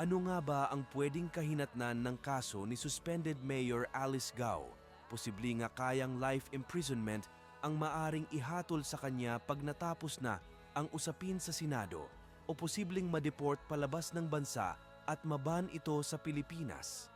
Ano nga ba ang pwedeng kahinatnan ng kaso ni suspended Mayor Alice Gao? Posible nga kayang life imprisonment ang maaring ihatol sa kanya pag natapos na ang usapin sa Senado o posibleng ma-deport palabas ng bansa at maban ito sa Pilipinas.